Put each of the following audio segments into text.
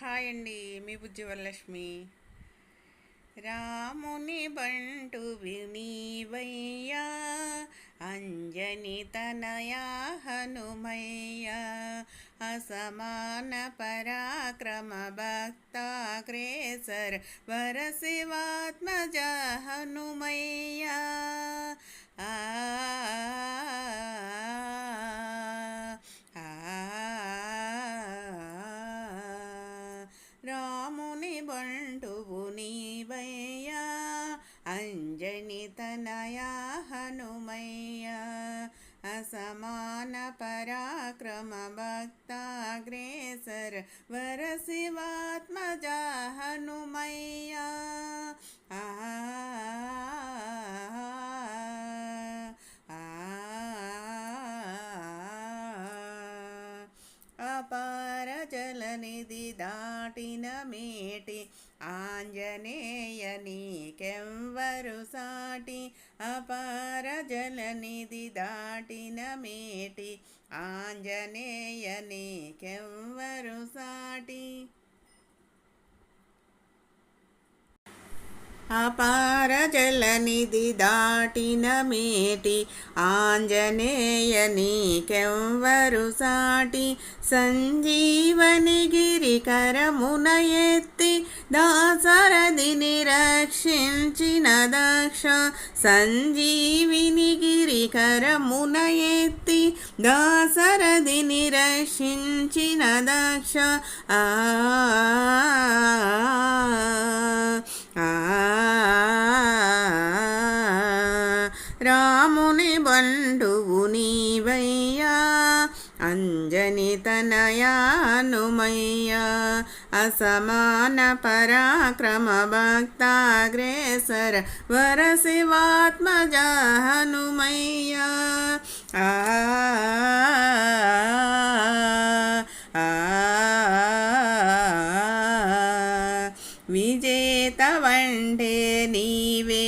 Hi అండి మీ బుజ్జి వరలక్ష్మి. రాముని బంటు వినీవయ్యా అంజని తనయా హనుమయ్యా అసమాన పరాక్రమ భక్తాగ్రేసర్ వరశివాత్మజ హనుమయ్యా. అంజని తనయా హనుమయ్యా అసమాన పరాక్రమ భక్తాగ్రేసర్ వరశివాత్మజ హనుమయ్యా ఆ అపార జలనిధి దాటిన మేటి ఆంజనేయ నీకెవ్వరు సాటి అపార జలనిధి దాటిన మేటి. ఆంజనేయ నీకెవ్వరు సాటి? అపార జలనిధి దాటిన మేటి ఆంజనేయ నీకెవ్వరు సాటి సంజీవని గిరికరమున ఎత్తి దాసరదిని రక్షించిన దక్ష సంజీవిని గిరికరమున ఎత్తి దాసరదిని రక్షించిన దక్ష. ఆ రాముని నీవయ్యా. అంజని తనయానుమయ్యా. అసమాన పరాక్రమ భక్తాగ్రేసర వర శివాత్మజ హనుమయ్యా ఆ విజేత వండే నీవే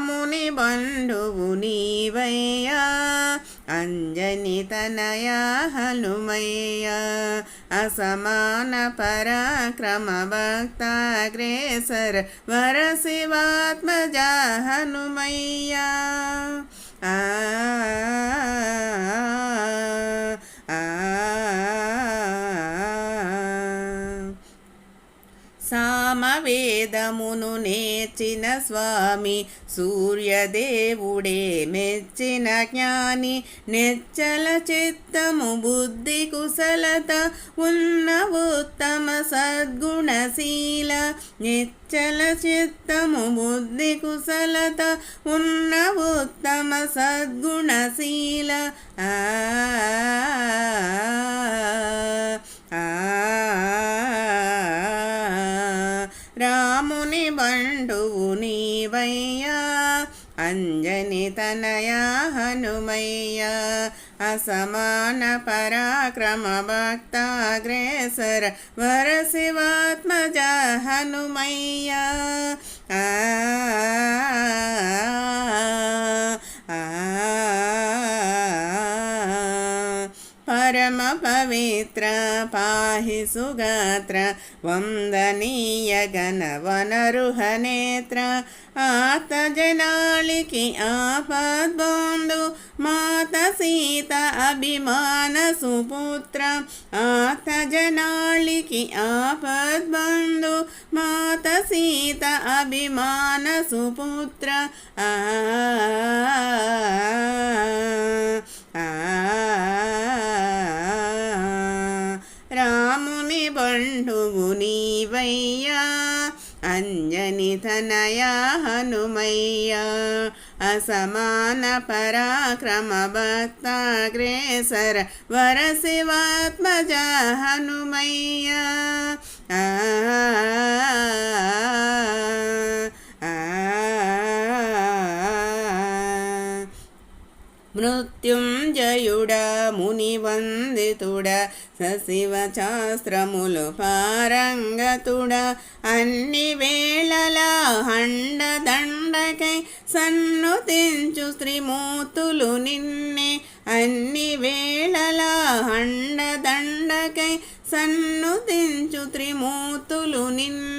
రాముని బంధువు నీవయ్యా. అంజని తనయా హనుమయ్య. అసమాన పరాక్రమ భక్తాగ్రేసర వరశివాత్మజ హనుమయ్యా. ఆ సామవేదమును నేర్చిన స్వామి సూర్యదేవుడే మెచ్చిన జ్ఞాని నిచ్చల చిత్తము బుద్ధి కుశలత ఉన్న ఉత్తమ సద్గుణశీల. నిచ్చల చిత్తము బుద్ధి కుశలత ఉన్న ఉత్తమ సద్గుణశీల ఆ. రాముని బండువు నీవయ్యా. అంజని తనయా హనుమయ్య. అసమాన పరాక్రమ భక్తాగ్రేసర వరశివాత్మజ హనుమయ్యా. ఆ పరమ పవిత్ర పాహి సుగాత్ర వందనీయ గణవనరుహనేత్ర ఆత జనాళికి ఆపద్బంధు మాత సీత అభిమాన సుపుత్ర ఆత జనాళికి ఆపద్బంధు మాత సీత అభిమాన సుపుత్ర పండుము నీవయ్యా. అంజని తనయా హనుమయ్యా. అసమాన పరాక్రమ భక్తాగ్రేసర వర శివాత్మజ హనుమయ్యా. మృత్యుంజయుడా మునివందితుడా సశివ శాస్త్రములు పారంగతుడా అన్ని వేళలా హండదండకై సన్నుతించు శ్రీమూర్తులు నిన్నే అన్ని వేళలా హండదండకై సన్నుతించు త్రిమూర్తులు నిన్నే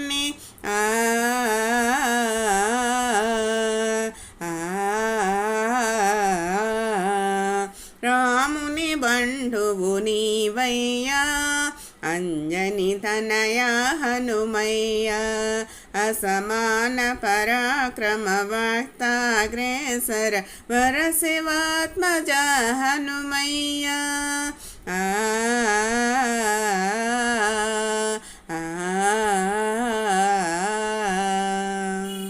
బంధువు నీవయ్యా. అంజని తనయా హనుమయ్యా. అసమాన పరాక్రమ వాక్తాగ్రేసర వరశివాత్మజ హనుమయ్యా. ఆ